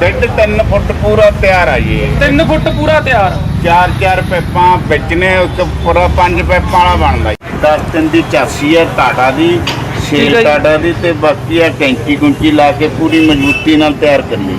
Bed 3 ਫੁੱਟ ਪੂਰਾ ਤਿਆਰ ਆ ਜੀ। 3 ਫੁੱਟ ਪੂਰਾ ਤਿਆਰ। ਚਾਰ ਚਾਰ ਪੈਪਾਂ ਵਿੱਚ ਨੇ ਇੱਕ ਪੂਰਾ ਪੰਜ ਪੈਪਾਂ ਵਾਲਾ ਬਣਦਾ ਜੀ। 10 ਤਿੰਨ ਦੀ ਚਾਸੀ ਹੈ ਟਾਟਾ ਦੀ ਠੀਕ ਹੈ ਛੇ ਜੀ। ਟਾਟਾ ਦੀ ਤੇ ਬਾਕੀ ਆ ਕੈਂਚੀ ਕੁੰਚੀ ਲਾ ਕੇ ਪੂਰੀ ਮਜ਼ਬੂਤੀ ਨਾਲ ਤਿਆਰ ਕਰੀਏ।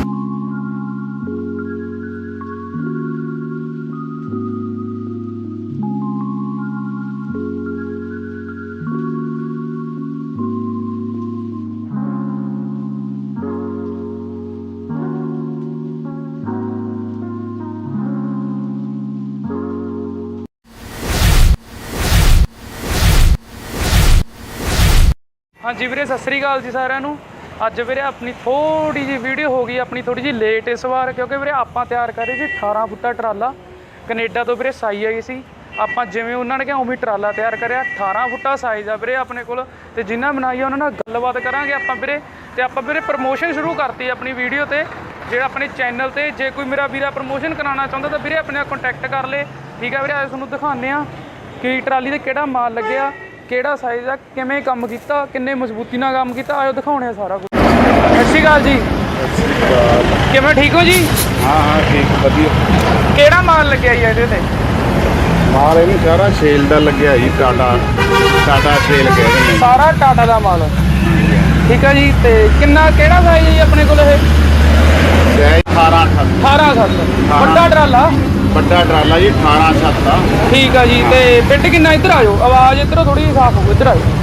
ਹਾਂਜੀ ਵੀਰੇ, ਸਤਿ ਸ੍ਰੀ ਅਕਾਲ ਜੀ ਸਾਰਿਆਂ ਨੂੰ। ਅੱਜ ਵੀਰੇ ਆਪਣੀ ਥੋੜੀ ਜੀ ਵੀਡੀਓ ਹੋ ਗਈ, ਆਪਣੀ ਥੋੜੀ ਜੀ ਲੇਟ ਇਸ ਵਾਰ, ਕਿਉਂਕਿ ਵੀਰੇ ਆਪਾਂ ਤਿਆਰ ਕਰ ਰਹੇ ਸੀ 18 ਫੁੱਟਾ ਟਰਾਲਾ। ਕੈਨੇਡਾ ਤੋਂ ਵੀਰੇ ਸਾਈ ਆਈ ਸੀ। ਆਪਾਂ ਜਿਵੇਂ ਉਹਨਾਂ ਨੇ ਕਿਹਾ, ਉਵੇਂ ਟਰਾਲਾ ਤਿਆਰ ਕਰਿਆ। 18 ਫੁੱਟਾ ਸਾਈਜ਼ ਆ ਵੀਰੇ ਆਪਣੇ ਕੋਲ। ਤੇ ਜਿਨ੍ਹਾਂ ਬਣਾਈ ਆ, ਉਹਨਾਂ ਨਾਲ ਗੱਲਬਾਤ ਕਰਾਂਗੇ ਆਪਾਂ ਵੀਰੇ। ਤੇ ਆਪਾਂ ਵੀਰੇ ਪ੍ਰਮੋਸ਼ਨ ਸ਼ੁਰੂ ਕਰਤੀ ਆਪਣੀ ਵੀਡੀਓ ਤੇ। ਜਿਹੜਾ ਆਪਣੇ ਚੈਨਲ ਤੇ ਜੇ ਕੋਈ ਮੇਰਾ ਵੀਰਾ ਪ੍ਰਮੋਸ਼ਨ ਕਰਾਉਣਾ ਚਾਹੁੰਦਾ ਤਾਂ ਵੀਰੇ ਆਪਣੇ ਨਾਲ ਕੰਟੈਕਟ ਕਰ ਲੇ। ਠੀਕ ਆ ਵੀਰੇ, ਅੱਜ ਤੁਹਾਨੂੰ ਦਿਖਾਉਂਦੇ ਆ ਕਿ ਟਰਾਲੀ ਤੇ ਕਿਹੜਾ ਮਾਲ ਲੱਗਿਆ। ਕਿਹੜਾ ਸਾਈਜ਼ ਆ ਕਿਵੇਂ ਕੰਮ ਕੀਤਾ ਕਿੰਨੇ ਮਜ਼ਬੂਤੀ ਨਾਲ ਕੰਮ ਕੀਤਾ ਆਇਓ ਦਿਖਾਉਣੇ ਆ ਸਾਰਾ ਕੁਝ ਸਤਿ ਸ਼੍ਰੀ ਅਕਾਲ ਜੀ। ਕਿਵੇਂ ਠੀਕ ਹੋ ਜੀ? ਹਾਂ ਹਾਂ ਠੀਕ ਵਧੀਆ। ਕਿਹੜਾ ਮਾਲ ਲੱਗਿਆ ਜੀ ਇਹਦੇ ਤੇ? ਮਾਲ ਇਹਨੂੰ ਸਾਰਾ ਸੇਲ ਦਾ ਲੱਗਿਆ ਜੀ ਟਾਟਾ। ਟਾਟਾ ਸੇਲ ਕਹਿੰਦੇ ਨੇ। ਸਾਰਾ ਟਾਟਾ ਦਾ ਮਾਲ। ਠੀਕ ਆ ਜੀ ਤੇ ਕਿੰਨਾ ਕਿਹੜਾ ਸਾਈਜ਼ ਜੀ ਆਪਣੇ ਕੋਲ ਇਹ? ਜੈ 18 18 ਸੱਤ ਵੱਡਾ ਟਰਾਲਾ? ਵੱਡਾ ਟਰਾਲਾ ਜੀ 18 7 ਆ। ਠੀਕ ਆ ਜੀ ਤੇ ਬਿੱਟ ਕਿੰਨਾ? ਇੱਧਰ ਆਜੋ ਆਵਾਜ਼ ਇੱਧਰੋਂ ਥੋੜੀ ਸਾਫ਼ ਹੋਊ ਇੱਧਰ ਆਜੋ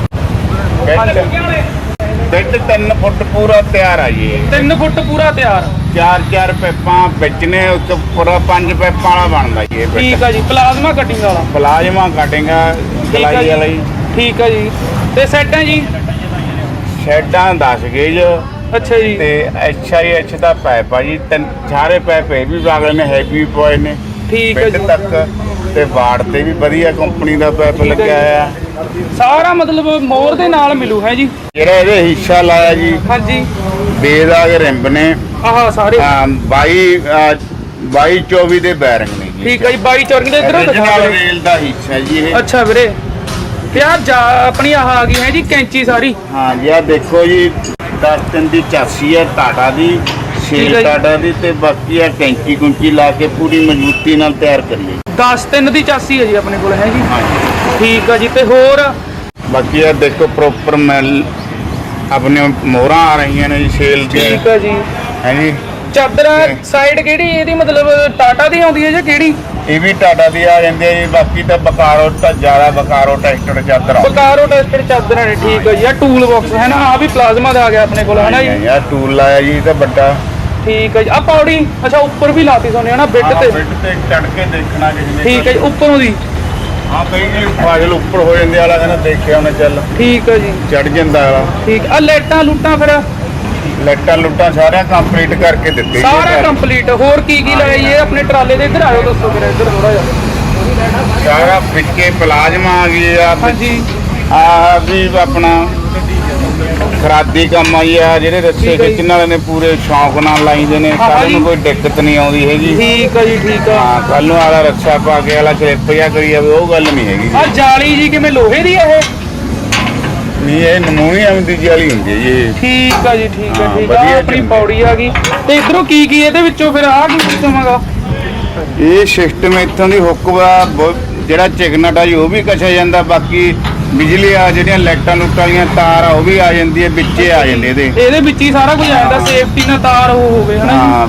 ਬੈੱਡ 3 ਫੁੱਟ ਪੂਰਾ ਤਿਆਰ ਆ ਜੀ। 3 ਫੁੱਟ ਪੂਰਾ ਤਿਆਰ। ਚਾਰ ਚਾਰ ਪੈਪਾਂ ਵਿੱਚ ਨੇ ਇੱਕ ਪੂਰਾ ਪੰਜ ਪੈਪਾਂ ਵਾਲਾ ਬਣਦਾ ਜੀ ਇਹ ਬੈੱਡ ਠੀਕ ਆ ਜੀ ਪਲਾਜ਼ਮਾ ਕਟਿੰਗ ਵਾਲਾ। ਪਲਾਜਮਾ ਕਟਿੰਗਾ ਠੀਕ ਆ ਗਲਾਈ ਵਾਲਾ ਜੀ। ਠੀਕ ਆ ਜੀ। ਤੇ ਸੈੱਟ ਹੈ ਜੀ ਸ਼ੈਡਾਂ 10 ਗੇਜ ਅੱਛਾ ਜੀ। ਤੇ ਐਚ ਦਾ ਪਾਈਪ ਆ ਜੀ ਤਿੰਨ ਸਾਰੇ ਪਾਈਪ ਇਹ ਵੀ ਵਾਗਲੇ ਨੇ ਹੈਵੀ ਪੋਏ ਨੇ। ਠੀਕ ਹੈ ਜੀ। ਤੱਕ ਤੇ ਬਾੜ ਤੇ ਵੀ ਵਧੀਆ ਕੰਪਨੀ ਦਾ ਹੈ ਲੱਗਿਆ। ਆ ਸਾਰਾ ਮਤਲਬ ਮੋਰ ਦੇ ਨਾਲ ਮਿਲੂ ਹੈ ਜੀ। ਜਿਹੜਾ ਇਹਦੇ ਹਿੱਸਾ ਲਾਇਆ ਜੀ ਹਾਂਜੀ। ਬੇਦਾਗ ਰਿੰਬ ਨੇ। ਆਹ ਸਾਰੇ। ਹਾਂ 22 ਅਹ, 22 24 ਦੇ ਬੈਰਿੰਗ ਨੇ ਜੀ। ਠੀਕ ਹੈ ਜੀ 22 ਚੌਰੰਗ ਦੇ ਇਧਰੋਂ ਦਿਖਾ Original ਰੇਲ ਦਾ ਹਿੱਸਾ ਜੀ ਇਹ। ਅੱਛਾ ਵੀਰੇ। ਤੇ ਆਹ ਜਾ ਆਪਣੀ ਆਹ ਆ ਗਈ ਹੈ ਜੀ ਕੈਂਚੀ ਸਾਰੀ। ਹਾਂ ਜੀ ਆ ਦੇਖੋ ਜੀ 10 ਤਿੰਨ ਦੀ ਚਾਸੀ ਹੈ ਟਾਟਾ ਦੀ। ਠੀਕ ਹੈ ਛੇ ਜੀ। ਟਾਟਾ ਦੀ ਤੇ ਬਾਕੀ ਆ ਕੈਂਚੀ ਕੁੰਚੀ ਲਾ ਕੇ ਪੂਰੀ ਮਜ਼ਬੂਤੀ ਨਾਲ ਤਿਆਰ ਕਰੀਏ। 10 3 ਦੀ ਚਾਸੀ ਹੈ ਜੀ ਆਪਣੇ ਕੋਲ ਹੈ ਜੀ? ਹਾਂ ਜੀ ਠੀਕ ਹੈ ਜੀ ਤੇ ਹੋਰ? ਬਾਕੀ ਆ ਦੇਖੋ ਪ੍ਰੋਪਰ ਮੈਲ ਆਪਣੇ ਮੋਹਰਾਂ ਆ ਰਹੀਆਂ ਨੇ ਜੀ ਸੇਲ ਤੇ ਠੀਕ ਹੈ ਜੀ। ਹੈ ਜੀ? ਚਾਦਰ ਸਾਈਡ ਕਿਹੜੀ? ਇਹਦੀ ਮਤਲਬ ਟਾਟਾ ਦੀ ਆਉਂਦੀ ਹੈ ਜਾਂ ਕਿਹੜੀ? ਇਹ ਵੀ ਟਾਟਾ ਦੀ ਆ ਜਾਂਦੀ ਹੈ ਜੀ ਬਾਕੀ ਤਾਂ ਬਕਾਰੋ ਤਾਂ ਜ਼ਿਆਦਾ ਬਕਾਰੋ ਟੈਸਟਡ ਚਾਦਰ। ਆਉਂਦੀ ਬਕਾਰੋ ਟੈਸਟਡ ਚਾਦਰਾਂ ਨੇ ਠੀਕ ਹੈ ਜੀ। ਆ ਟੂਲ ਬਾਕਸ ਹੈ ਨਾ ਆ ਵੀ ਪਲਾਜ਼ਮਾ ਦਾ ਆ ਗਿਆ ਆਪਣੇ ਕੋਲ ਹੈ ਨਾ ਜੀ? ਆ ਟੂਲ ਲਾਇਆ ਜੀ ਇਹ ਤਾਂ ਵੱਡਾ। ਠੀਕ ਹੈ ਜੀ। ਆ ਪੌੜੀ ਅੱਛਾ ਉੱਪਰ ਵੀ ਲਾਤੀ ਸੋਨੇ ਹੈ ਨਾ ਬਿੱਡ ਤੇ? ਬੈੱਡ ਤੇ ਚੜ ਕੇ ਦੇਖਣਾ ਕਿਸੇ ਨੇ ਠੀਕ ਹੈ ਜੀ ਉੱਪਰੋਂ ਦੀ। ਹਾਂ ਕਈ ਜੀ ਫਾਜ਼ਲ ਉੱਪਰ ਹੋ ਜਾਂਦੇ ਵਾਲਾ ਕਹਿੰਦਾ ਦੇਖਿਆ ਉਹਨੇ ਚੱਲ। ਠੀਕ ਹੈ ਜੀ। ਚੜ ਜਾਂਦਾ ਵਾਲਾ। ਠੀਕ ਆ ਲਾਈਟਾਂ ਲੂਟਾਂ ਫਿਰ? ਲੈਟਾਂ ਲੁੱਟਾਂ ਸਾਰਿਆਂ ਕੰਪਲੀਟ ਕਰਕੇ ਦਿੱਤੇ ਸਾਰਾ ਕੰਪਲੀਟ ਹੋਰ ਕੀ ਕੀ ਜੀ? ਇਹ ਆਪਣੇ ਟਰਾਲੇ ਦੇ ਇੱਧਰ ਆਇਓ ਦੱਸੋ ਵੀਰੇ ਇੱਧਰ ਥੋੜਾ ਜਿਹਾ। ਸਾਰਾ ਵਿੱਚੇ ਪਲਾਜ਼ਮਾ ਆ ਗਈ ਆ ਹਾਂਜੀ। ਆ ਵੀ ਆਪਣਾ ਖਰਾਦੀ ਕੰਮ ਆਈ ਆ ਜਿਹੜੇ ਰੱਸੇ। ਖਿੱਚਣ ਵਾਲੇ ਨੇ ਪੂਰੇ ਸ਼ੌਂਕ ਨਾਲ ਲਾਈਦੇ ਨੇ ਕੱਲ ਨੂੰ। ਕੋਈ ਦਿੱਕਤ ਨਹੀਂ ਆਉਂਦੀ ਹੈਗੀ ਠੀਕ ਆ ਜੀ ਠੀਕ ਆ ਹਾਂ ਕੱਲ ਨੂੰ ਆਲਾ ਰੱਸਾ ਪਾ ਕੇ ਆਲਾ ਸਲਿੱਪ ਕਰੀ ਜਾਵੇ ਉਹ ਗੱਲ ਨਹੀਂ ਹੈਗੀ ਆ ਜਾਲੀ ਜੀ ਕਿਵੇਂ ਲੋਹੇ ਦੀ ਆ ਇਹ ਨਹੀਂ ਇਹ ਨਮੂਨੀਅਮ ਦੀ ਜਾਲੀ ਹੁੰਦੀ ਹੈ ਜੀ ਇਹ। ਠੀਕ ਆ ਜੀ ਠੀਕ ਆ ਹਾਂ, ਠੀਕ ਆ ਵਧੀਆ ਆਪਣੀ। ਪੌੜੀ ਆ ਗਈ ਤੇ ਇਧਰੋਂ ਕੀ ਕੀ ਇਹਦੇ ਵਿੱਚੋਂ ਫਿਰ ਆਹ ਕੀ ਸਿਸਟਮ ਹੈਗਾ ਇਹ ਸਿਸਟਮ ਇੱਥੋਂ ਦੀ ਹੁੱਕ ਵਾ ਜਿਹੜਾ ਚਿਕਨਟ ਆ ਜੀ ਉਹ ਵੀ ਕੱਛਿਆ ਜਾਂਦਾ ਬਾਕੀ ਬਿਜਲੀ ਆ ਜਿਹੜੀਆਂ ਲਾਈਟਾਂ ਲੁੱਟਾਂ ਵਾਲੀਆਂ ਤਾਰ ਆ ਉਹ ਵੀ ਆ ਜਾਂਦੀ ਹੈ ਵਿੱਚੇ ਆ ਜਾਂਦੇ ਇਹਦੇ। ਇਹਦੇ ਵਿੱਚ ਹੀ ਸਾਰਾ ਕੁਝ ਆ ਜਾਂਦਾ ਸੇਫਟੀ ਨਾਲ ਤਾਰ ਉਹ ਹੋਵੇ ਹਨਾ ਜੀ? ਹਾਂ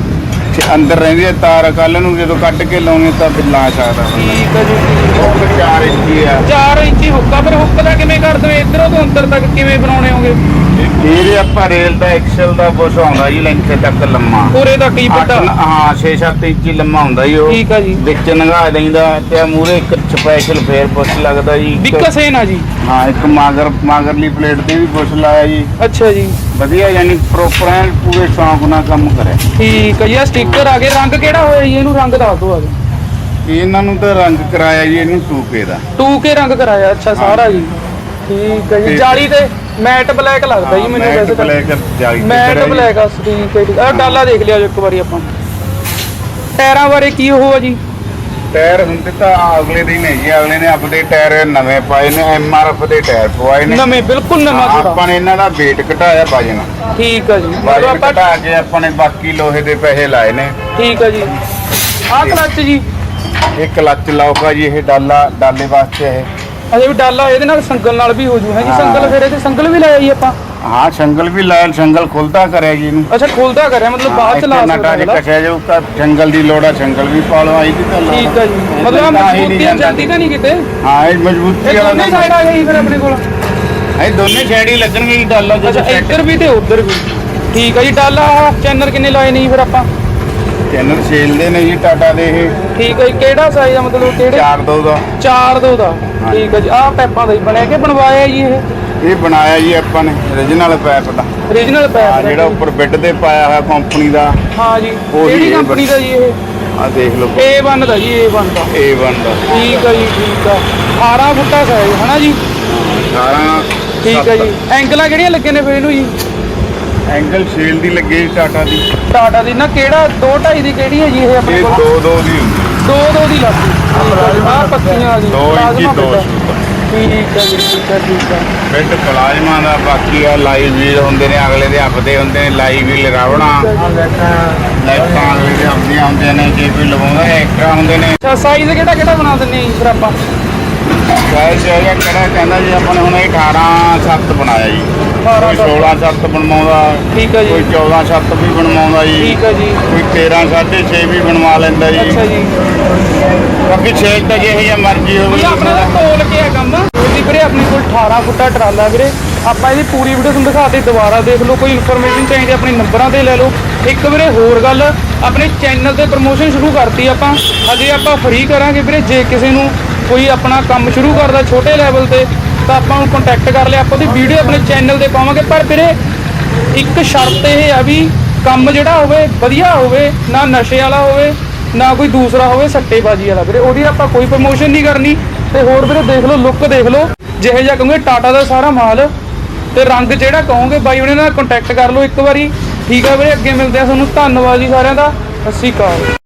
ਤੇ ਅੰਦਰ ਰਹਿੰਦੀ ਹੈ ਤਾਰ ਕੱਲ ਨੂੰ ਜਦੋਂ ਕੱਢ ਕੇ ਲਾਉਣੀ ਤਾਂ ਫਿਰ ਲਾ ਸਕਦਾ ਠੀਕ ਆ ਜੀ। ਉਹ 4 ਇੰਚੀ ਆ। 4 ਇੰਚੀ ਹੁੱਕਾ ਫਿਰ ਹੁੱਕ ਦਾ ਕਿਵੇਂ ਕਰਦੇ ਇਧਰੋਂ ਤੋਂ ਅੰਦਰ ਤੱਕ ਕਿਵੇਂ ਬਣਾਉਣੇ ਹੋਗੇ ਇਹਦੇ ਆਪਾਂ ਰੇਲ ਦਾ ਐਕਸਲ ਦਾ ਕੁਛ ਆਉਂਦਾ ਜੀ ਲੈਂਥ ਤੱਕ ਲੰਮਾ। ਪੂਰੇ ਤੱਕ ਹੀ ਵੱਡਾ ਹਾਂ 6-7 ਇੰਚੀ ਲੰਮਾ ਹੁੰਦਾ ਜੀ ਉਹ। ਠੀਕ ਆ ਜੀ। ਵਿੱਚ ਨੰਗਾ ਦਿੰਦਾ ਤੇ ਮੂਰੇ ਇੱਕ ਸਪੈਸ਼ਲ ਫੇਰ ਪੁੱਛ ਲੱਗਦਾ ਜੀ। ਇੱਕ- ਦਿੱਕਤ ਹੈ ਨਾ ਜੀ? ਹਾਂ ਇੱਕ ਮਾਗਰ ਮਾਗਰਲੀ ਪਲੇਟ ਤੇ ਵੀ ਪੁੱਛ ਲਾਇਆ ਜੀ। ਅੱਛਾ ਜੀ। ਵਧੀਆ ਯਾਨੀ ਪ੍ਰੋਪਰ ਐਨ ਪੂਰੇ ਸ਼ੌਂਕ ਨਾਲ ਕੰਮ ਕਰਿਆ। ਠੀਕ ਆ ਜੀ ਆ ਸਟicker ਆ ਗਏ। ਰੰਗ ਕਿਹੜਾ ਹੋਇਆ ਜੀ? ਇਹਨੂੰ ਰੰਗ ਦੱਸ ਦਿਓ ਆ ਇਹਨਾਂ ਨੂੰ ਤਾਂ ਰੰਗ ਕਰਾਇਆ ਜੀ ਇਹਨੂੰ ਟੂਕੇ ਦਾ। 2K ਰੰਗ ਕਰਾਇਆ। ਅੱਛਾ ਸਾਰਾ ਜੀ। ਠੀਕ ਹੈ ਜੀ ਤੇ- ਜਾਲੀ ਤੇ ਮੈਟ ਬਲੈਕ ਲੱਗਦਾ ਜੀ ਮੈਨੂੰ ਵੈਸੇ ਤਾਂ। ਬਲੈਕ ਜਾਲੀ ਮੈਟ ਜੀ। ਬਲੈਕ ਆ ਠੀਕ ਹੈ ਠੀਕ ਆ ਡਾਲਾ ਦੇਖ ਲਿਆ ਜੀ ਇੱਕ ਵਾਰੀ ਆਪਾਂ। ਟਾਇਰਾਂ ਬਾਰੇ ਕੀ ਉਹ ਆ ਜੀ? ਟਾਇਰ ਹੁੰਦੇ ਤਾਂ ਅਗਲੇ ਦੇ ਹੀ ਜੀ ਅਗਲੇ ਨੇ ਆਪਦੇ ਟਾਇਰ ਨਵੇਂ ਪਾਏ ਨੇ ਐਮਆਰਐਫ ਦੇ ਟਾਇਰ ਪਵਾਏ ਨੇ। ਨਵੇਂ ਬਿਲਕੁਲ ਨਵਾਂ ਜੋੜਾ ਆਪਾਂ ਨੇ ਇਹਨਾਂ ਦਾ weight ਘਟਾਇਆ ਵਜਨ ਠੀਕ ਆ ਜੀ। ਮਤਲਬ ਵਜਨ ਆਪਾਂ ਘਟਾ ਕੇ ਆਪਾਂ ਨੇ ਬਾਕੀ ਲੋਹੇ ਦੇ ਪੈਸੇ ਲਾਏ ਨੇ। ਠੀਕ ਆ ਜੀ। ਆਹ ਕਲੱਚ ਜੀ। ਇਹ ਕਲੱਚ ਲਾਉਗਾ ਜੀ ਇਹ ਡਾਲਾ ਡਾਲੇ ਵਾਸਤੇ ਇਹ। ਅਜੇ ਵੀ ਡਾਲਾ ਇਹਦੇ ਨਾਲ ਸੰਗਲ ਨਾਲ ਵੀ ਹੋ ਜੂ। ਹੈ ਜੀ ਹਾਂ। ਸੰਗਲ ਫਿਰ ਇਹਦੇ ਸੰਗਲ ਵੀ ਲਾਇਆ ਜੀ ਆਪਾਂ। ਹਾਂ ਸੰਗਲ ਵੀ ਲਾਇਆ ਸੰਗਲ ਖੁੱਲਦਾ ਕਰਿਆ ਜੀ ਇਹਨੂੰ। ਅੱਛਾ ਖੋਲਦਾ ਕਰਿਆ ਮਤਲਬ ਬਾਅਦ ਚ ਲਾ ਅਗਲਾ। ਜਾਊ ਤਾਂ ਸੰਗਲ ਦੀ ਲੋੜ ਆ ਸੰਗਲ ਵੀ ਪਾ ਲਓ ਆਈ ਦੀ ਤਾਂ ਲੋੜ ਠੀਕ ਆ ਜੀ। ਮਤਲਬ ਆਹ ਹੀ ਮਜ਼ਬੂਤੀ ਜਾਂਦਾ ਜਾਂਦੀ ਤਾਂ ਨਹੀਂ ਕਿਤੇ। ਹਾਂ ਇਹ ਮਜ਼ਬੂਤੀ ਇਹ ਦੋਨੇ ਸਾਈਡ ਆ। ਗਈ ਫਿਰ ਆਪਣੇ ਕੋਲ। ਇਹ ਦੋਨੇ ਸਾਈਡ ਹੀ ਲੱਗਣਗੇ ਜੀ ਡਾਲਾ ਅੱਛਾ ਜਦੋਂ ਇੱਧਰ ਵੀ ਤੇ ਉੱਧਰ ਵੀ। ਠੀਕ ਆ ਜੀ ਡਾਲਾ ਚੈਨਲ ਕਿੰਨੇ ਲਾਏ ਨਹੀਂ ਫਿਰ ਆਪਾਂ? ਦੇ ਨੇ ਜੀ ਟਾਟਾ ਦੇ ਇਹ। ਠੀਕ ਆ ਜੀ ਕਿਹੜਾ ਸਾਈਜ਼ ਆ ਮਤਲਬ ਕਿਹੜੇ? 4 ਦਾ 4 ਦੋ ਦਾ। ਠੀਕ ਆ ਜੀ ਆਹ ਪੈਪਾਂ ਦਾ ਹੀ ਬਣਿਆ ਕਿ ਬਣਵਾਇਆ ਜੀ ਇਹ? ਇਹ ਬਣਾਇਆ ਜੀ ਆਪਾਂ ਨੇ origignal ਪੈਪ ਦਾ। Origignal ਆ ਪੈਪ ਜਿਹੜਾ ਉੱਪਰ ਬੈੱਡ ਤੇ ਪਾਇਆ ਹੋਇਆ ਕੰਪਨੀ ਦਾ। ਹਾਂ ਜੀ ਉਹੀ ਕਿਹੜੀ ਇਹ ਕੰਪਨੀ ਦਾ ਜੀ ਇਹ? ਆ ਦੇਖ ਲਓ A1 ਦਾ ਜੀ A1 ਦਾ। A1 ਦਾ। ਠੀਕ ਆ ਜੀ ਠੀਕ ਆ। 18 ਫੁੱਟਾ ਸਾਈਜ਼ ਹਨਾ ਜੀ? 18 ਠੀਕ ਆ ਜੀ। ਐਂਗਲਾਂ ਕਿਹੜੀਆਂ ਲੱਗੇ ਨੇ ਫਿਰ ਇਹਨੂੰ ਜੀ? ਐਂਗਲ ਸੇਲ ਦੀ ਲੱਗੀ ਟਾਟਾ ਦੀ। ਟਾਟਾ ਦੀ। ਨਾ ਕਿਹੜਾ 2.5 ਦੀ ਕਿਹੜੀ ਹੈ ਜੀ ਇਹ ਆਪਣੇ ਇਹ ਕੋਲ? ਦੋ ਦੋ ਦੀ ਹੁੰਦੀ। ਦੋ ਦੋ ਦੀ ਲੱਗੀ ਆ ਪੱਤੀਆਂ ਦੀ ਦੋ ਇੰਚੀ ਦੋ ਬੈੱਡ। ਠੀਕ ਹੈ ਜੀ ਠੀਕ ਹੈ ਠੀਕ ਹੈ ਬੈੱਡ ਪਲਾਜ਼ਮਾ ਦਾ ਬਾਕੀ ਆ ਲਾਈਵ ਵੀਲ ਹੁੰਦੇ ਨੇ ਅਗਲੇ ਦੇ ਆਪਦੇ ਹੁੰਦੇ ਨੇ ਲਾਈਵ ਵੀਲ ਰਾਵਣਾ ਲਾਈਟਾਂ ਅਗਲੇ ਦੇ ਆਪਦੀਆਂ ਹੁੰਦੀਆਂ ਨੇ ਜੇ ਕੋਈ ਲਵਾਉਂਦਾ ਐਕਸਟਰਾ ਹੁੰਦੇ ਨੇ। ਅੱਛਾ ਸਾਈਜ਼ ਕਿਹੜਾ ਕਿਹੜਾ ਬਣਾ ਦਿੰਨੇ ਜੀ ਫਿਰ ਆਪਾਂ? ਗਾਇਸ ਹੈਗਾ ਕਿਹੜਾ ਕਹਿੰਦਾ ਜੀ ਆਪਾਂ ਨੇ ਹੁਣ ਇਹ 18 7 ਬਣਾਇਆ ਜੀ। 18 ਕੋਈ 16 7 ਬਣਵਾਉਂਦਾ ਠੀਕ ਹੈ ਜੀ। ਕੋਈ 14 7 ਵੀ ਬਣਵਾਉਂਦਾ ਜੀ। ਠੀਕ ਹੈ ਜੀ। ਕੋਈ 13 6.5 ਵੀ ਬਣਵਾ ਲੈਂਦਾ ਜੀ। ਅੱਛਾ ਜੀ। ਬਾਕੀ ਛੇਲ ਤਾਂ ਜਿਹੇ ਜਿਹਾ ਮਰਜ਼ੀ ਹੋਵੇ। ਇਹ ਆਪਣਾ ਤਾਂ ਤੋਲ ਕੇ ਆ ਕੰਮ। ਉਹਦੀ ਵੀਰੇ ਆਪਣੇ ਕੋਲ 18 ਫੁੱਟਾ ਟਰਾਲਾ ਵੀਰੇ। ਆਪਾਂ ਇਹਦੀ ਪੂਰੀ ਵੀਡੀਓ ਤੁਹਾਨੂੰ ਦਿਖਾਤੇ ਦੁਬਾਰਾ ਦੇਖ ਲਓ। ਕੋਈ ਇਨਫੋਰਮੇਸ਼ਨ ਚਾਹੀਦੀ ਆਪਣੇ ਨੰਬਰਾਂ ਤੇ ਲੈ ਲਓ। ਇੱਕ ਵੀਰੇ ਹੋਰ ਗੱਲ ਆਪਣੇ ਚੈਨਲ ਤੇ ਪ੍ਰਮੋਸ਼ਨ ਸ਼ੁਰੂ ਕਰਤੀ ਆਪਾਂ। ਹਜੇ ਆਪਾਂ ਫ੍ਰੀ ਕਰਾਂਗੇ ਵੀਰੇ ਜੇ ਕਿਸੇ ਨੂੰ ਕੋਈ ਆਪਣਾ ਕੰਮ ਸ਼ੁਰੂ ਕਰਦਾ ਛੋਟੇ ਲੈਵਲ ਤੇ, ਤਾਂ ਆਪਾਂ ਨੂੰ ਕੰਟੈਕਟ ਕਰ ਲਿਆ, ਆਪਾਂ ਉਹਦੀ ਵੀਡੀਓ ਆਪਣੇ ਚੈਨਲ ਤੇ ਪਾਵਾਂਗੇ। ਪਰ ਵੀਰੇ, ਇੱਕ ਸ਼ਰਤ ਇਹ ਆ ਵੀ ਕੰਮ ਜਿਹੜਾ ਹੋਵੇ, ਵਧੀਆ ਹੋਵੇ, ਨਾ ਨਸ਼ੇ ਵਾਲਾ ਹੋਵੇ, ਨਾ ਕੋਈ ਦੂਸਰਾ ਹੋਵੇ, ਸੱਟੇਬਾਜ਼ੀ ਵਾਲਾ। ਵੀਰੇ, ਉਹਦੀ ਆਪਾਂ ਕੋਈ ਪ੍ਰਮੋਸ਼ਨ ਨਹੀਂ ਕਰਨੀ। ਤੇ ਹੋਰ ਵੀਰੇ, ਦੇਖ ਲਓ ਲੁੱਕ ਦੇਖ ਲਓ। ਜਿਹੇ ਜਿਹਾ ਕਹੋਗੇ ਟਾਟਾ ਦਾ ਸਾਰਾ ਮਾਲ। ਤੇ ਰੰਗ ਜਿਹੜਾ ਕਹੋਗੇ, ਬਾਈ ਉਹਨੇ ਨਾਲ ਕੰਟੈਕਟ ਕਰ ਲਓ ਇੱਕ ਵਾਰੀ। ਠੀਕ ਆ ਵੀਰੇ, ਅੱਗੇ ਮਿਲਦੇ ਆ ਤੁਹਾਨੂੰ। ਧੰਨਵਾਦ ਜੀ ਸਾਰਿਆਂ ਦਾ। ਸਤਿ ਸ਼੍ਰੀ ਅਕਾਲ।